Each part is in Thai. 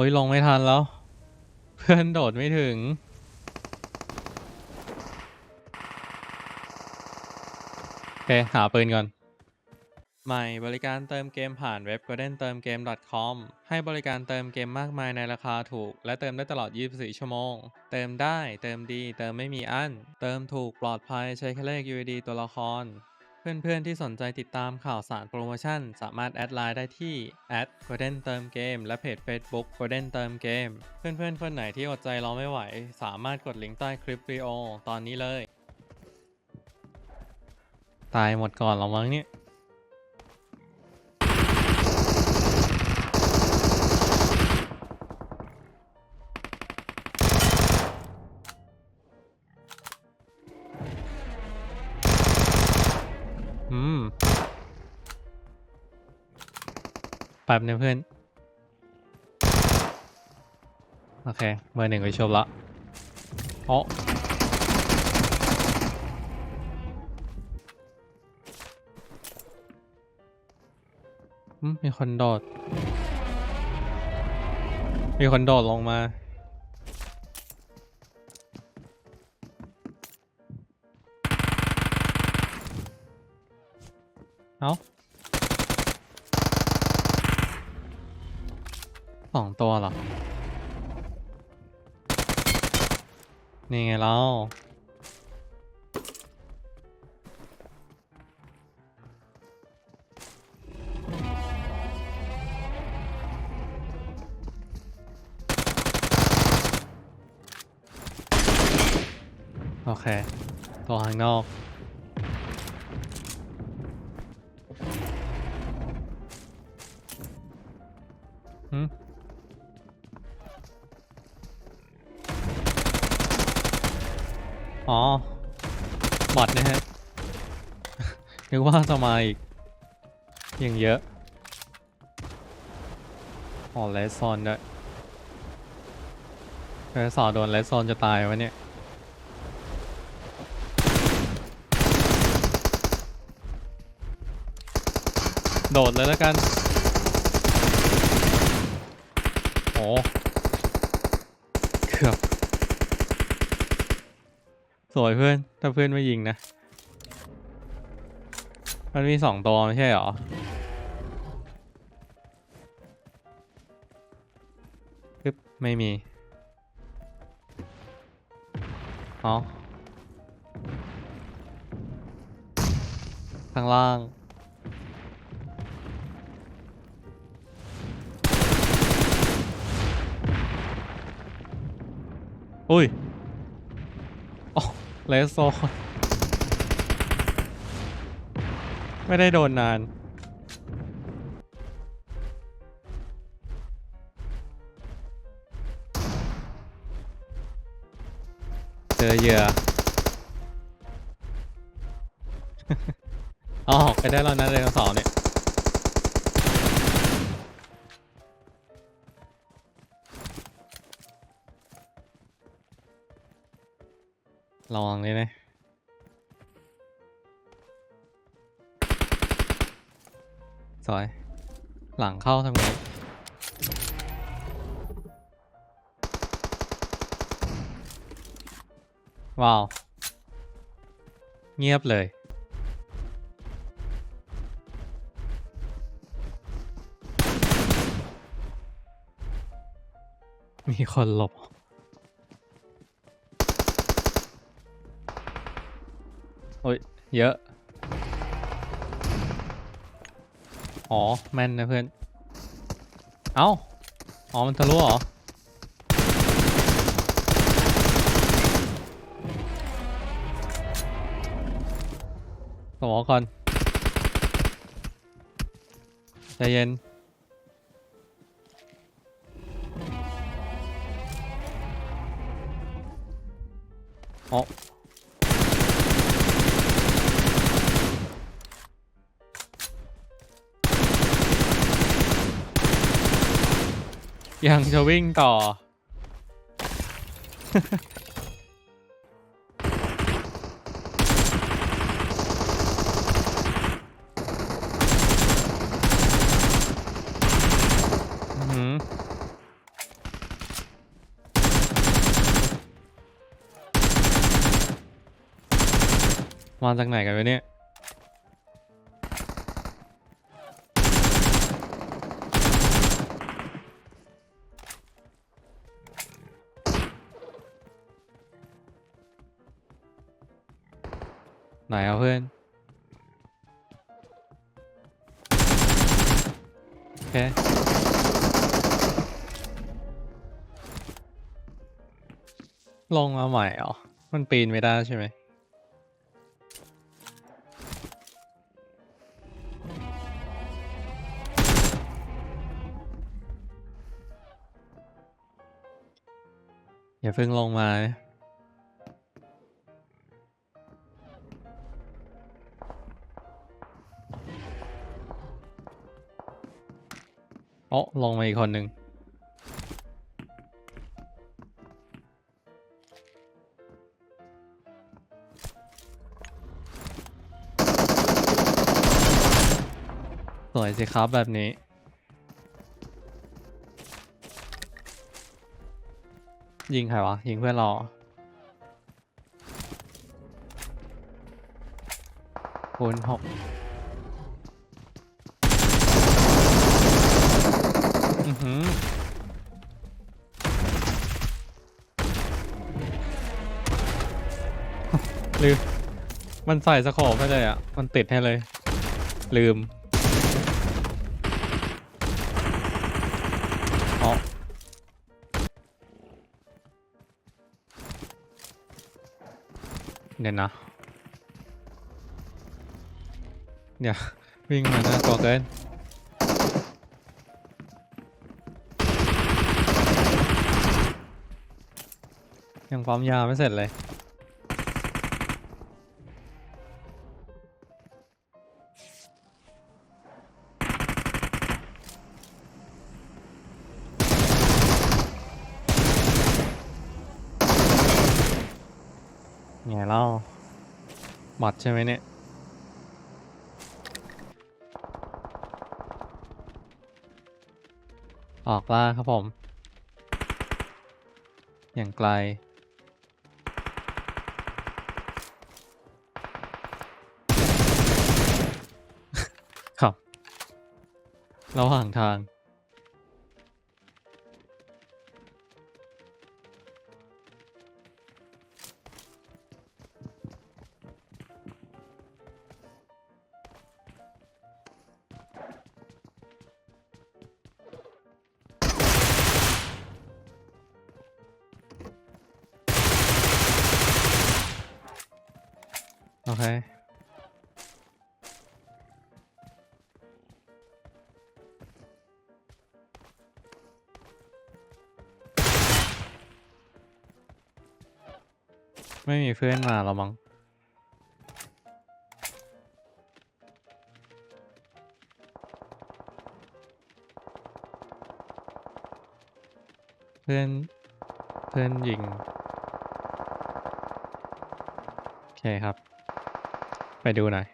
อ้ยลงไม่ทันแล้ว เพื่อนโดดไม่ถึง โอเค หาปืนก่อน ใหม่บริการเติมเกมผ่านเว็บ golden เติมเกม .com ให้บริการเติมเกมมากมายในราคาถูก และเติมได้ตลอด 24 ชั่วโมง เติมได้ เติมดี เติมไม่มีอั้น เติมถูกปลอดภัยใช้แค่เลข UID ตัวละคร เพื่อนๆที่สนใจติดตามข่าวสารโปรโมชั่น สามารถแอดไลน์ได้ที่ @golden เติมเกมและเพจ Facebook golden เติมเกมเพื่อนๆ คนไหนที่อดใจรอไม่ไหว สามารถกดลิงก์ใต้คลิปวิดีโอตอนนี้เลย ตายหมดก่อนหรอมั้งเนี่ย แป๊บนึงเพื่อน โอเคเบอร์หนึ่งไปชมละโอ้มมีคนโดด มีคนโดดลงมา เอ้า สองตัวเหรอ นี่ไงเราโอเค ตัวข้างนอกหืม อ๋อบอทนะฮะ นึกว่าจะมาอีกยังเยอะอ๋อเลสโซนด้วยเลสซอนโดนเลสโซนจะตายวะเนี่ย โดดเลยแล้วกัน โอ้เกือบ สวยเพื่อน ถ้าเพื่อนไม่ยิงนะ มันมีสองตัวไม่ใช่หรอ ปึ๊บ ไม่มีอ๋อข้างล่างอุ้ย เลสโซนไม่ได้โดนนานเจอเหยื่ออ๋อไปได้แล้วนะไดโนสาร์เนี่ย ระวังเลยนะสวยหลังเข้าทำไงว้าว เงียบเลย มีคนหลบ เยอะ อ๋อ แม่นนะเพื่อน เอ้า อ๋อ มันทะลุเหรอ สมอก่อน ใจเย็นอ๋อ ยังจะวิ่งต่อ มาจากไหนกันวะเนี่ย นเอาเพื่อนโอเคลงมาใหม่เหรอ มันปีนไม่ได้ใช่ไหมอย่าเพิ่งลงมานะ โอ้ลงมาอีกคนหนึ่งสวยสิครับแบบนี้ ยิงใครวะ ยิงเพื่อนเราคูณหก ลืมมันใส่สโคปไปเลยอะ มันติดให้เลย ลืมอ๋อเดี๋ยวนะเดี๋ยววิ่งมาน่ากลัวเกินยังปั๊มยาไม่เสร็จเลย ไงเล่าบอดใช่ไหมเนี่ยออกล่าครับผม อย่างไกล ครับ ระหว่างทาง โอเค ไม่มีเพื่อนมาแล้วมั้งเพื่อน เพื่อนยิง โอเคครับ ดูหน่อย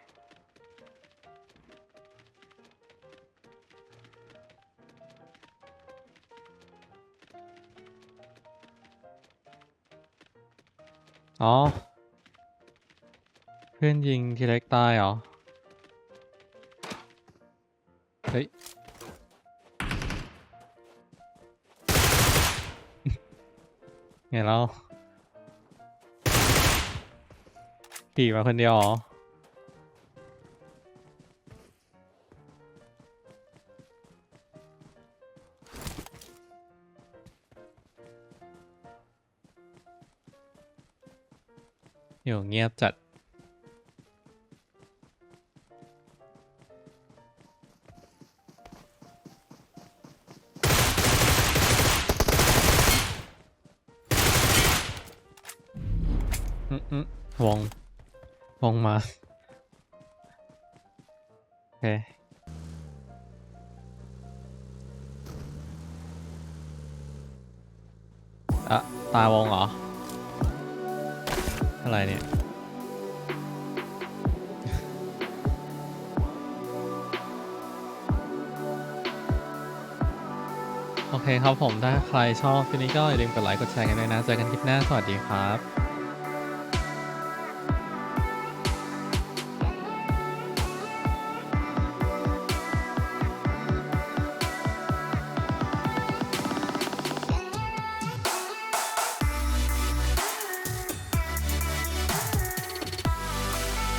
อ๋อ เพื่อนยิงทีเล็กตายเหรอ เฮ้ย ไงแล้วขี่มาคนเดียวเหรอ อยู่เงียบจัด อืมอืมวง วงมา โอเคอะตาวงเหรอ อะไรเนี่ย โอเคครับผมถ้าใครชอบคลิปนี้ก็อย่าลืมกดไลค์กดแชร์กันด้วยนะ เจอกันคลิปหน้า สวัสดีครับ